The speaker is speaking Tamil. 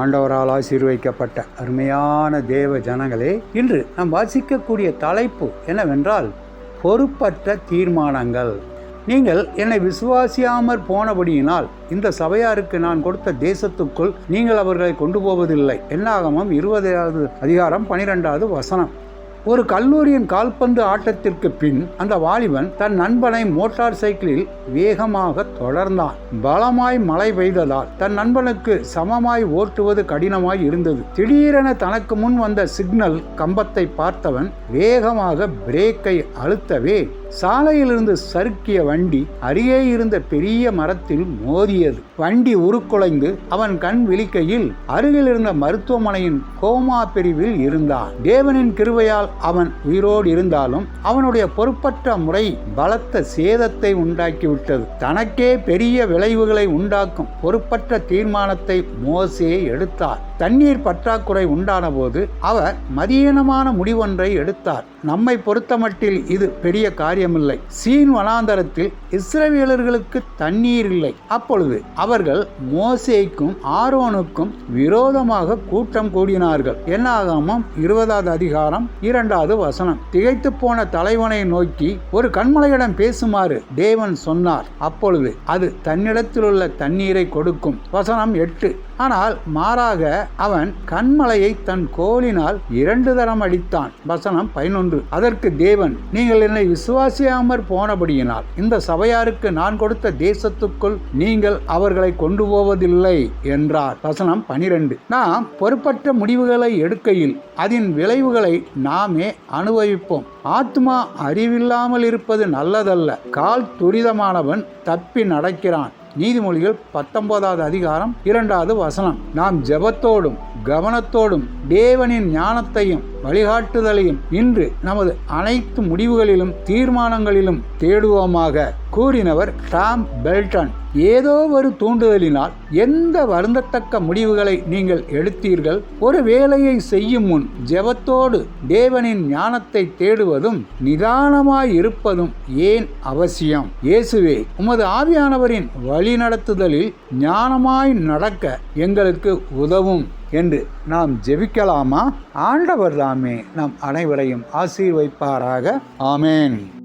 ஆண்டவரால் ஆசீர்வைக்கப்பட்ட அருமையான தேவ ஜனங்களே இன்று நாம் வாசிக்கக்கூடிய தலைப்பு என்னவென்றால் பொறுப்பற்ற தீர்மானங்கள். நீங்கள் என்னை விசுவாசியாமற் போனபடியினால் இந்த சபையாருக்கு நான் கொடுத்த தேசத்துக்குள் நீங்கள் அவர்களை கொண்டு போவதில்லை. என்னாகமம் இருபதாவது அதிகாரம் பனிரெண்டாவது வசனம். ஒரு கல்லூரியின் கால்பந்து ஆட்டத்திற்கு பின் அந்த வாலிபன் தன் நண்பனை மோட்டார் சைக்கிளில் வேகமாக தொடர்ந்தான். பலமாய் மழை பெய்ததால் தன் நண்பனுக்கு சமமாய் ஓட்டுவது கடினமாய் இருந்தது. திடீரென தனக்கு முன் வந்த சிக்னல் கம்பத்தை பார்த்தவன் வேகமாக பிரேக்கை அழுத்தவே சாலையிலிருந்து சறுக்கிய வண்டி அருகே இருந்த பெரிய மரத்தில் மோதியது. வண்டி உருக்குலைந்து அவன் கண் விழிக்கையில் அருகில் இருந்த மருத்துவமனையின் கோமா பிரிவில் இருந்தான். தேவனின் கிருபையால் அவன் உயிரோடு இருந்தாலும் அவனுடைய பொறுப்பற்ற முறை பலத்த சேதத்தை உண்டாக்கிவிட்டது. தனக்கே பெரிய விளைவுகளை உண்டாக்கும் பொறுப்பற்ற தீர்மானத்தை மோசே எடுத்தார். தண்ணீர் பற்றாக்குறை உண்டான போது அவர் மதியீனமான முடிவொன்றை எடுத்தார். நம்மை பொறுத்தமட்டில் இது பெரிய காரியமில்லை. சீன் வனாந்தரத்தில் இஸ்ரவேலர்களுக்கு தண்ணீர் இல்லை. அப்பொழுது அவர்கள் மோசேக்கும் ஆரோனுக்கும் விரோதமாக கூட்டம் கூடினார்கள். என்னாகாமம் இருபதாவது அதிகாரம் இரண்டாவது வசனம். திகைத்து போன தலைவனை நோக்கி ஒரு கண்மலையிடம் பேசுமாறு தேவன் சொன்னார். அப்பொழுது அது தன்னிடத்தில் உள்ள தண்ணீரை கொடுக்கும். வசனம் எட்டு. ஆனால் மாறாக அவன் கண்மலையை தன் கோலினால் இரண்டு தரம் அடித்தான். வசனம் பதினொன்று. அதற்கு தேவன் நீங்கள் என்னை விசுவாசியாமற் போனபடியினால் இந்த சபையாருக்கு நான் கொடுத்த தேசத்துக்குள் நீங்கள் அவர்களை கொண்டு போவதில்லை என்றார். வசனம் பனிரெண்டு. நாம் பொறுப்பற்ற முடிவுகளை எடுக்கையில் அதன் விளைவுகளை நாமே அனுபவிப்போம். ஆத்மா அறிவில்லாமல் இருப்பது நல்லதல்ல. கால் துரிதமானவன் தப்பி நடக்கிறான். நீதிமொழிகள் பத்தொன்பதாவது அதிகாரம் இரண்டாவது வசனம். நாம் ஜெபத்தோடும் கவனத்தோடும் தேவனின் ஞானத்தையும் வழிகாட்டுதலையும் இன்று நமது அனைத்து முடிவுகளிலும் தீர்மானங்களிலும் தேடுவோமாக கூறினவர் டாம் பெல்டன். ஏதோ ஒரு தூண்டுதலினால் எந்த வருந்தத்தக்க முடிவுகளை நீங்கள் எடுத்தீர்கள்? ஒரு வேலையை செய்யும் முன் ஜெபத்தோடு தேவனின் ஞானத்தை தேடுவதும் நிதானமாய் இருப்பதும் ஏன் அவசியம்? இயேசுவே உமது ஆவியானவரின் வழிநடத்துதலில் ஞானமாய் நடக்க எங்களுக்கு உதவும். என்று நாம் ஜெபிக்கலாமா? ஆண்டவர் தாமே நம் அனைவரையும் ஆசீர்வைப்பாராக. ஆமேன்.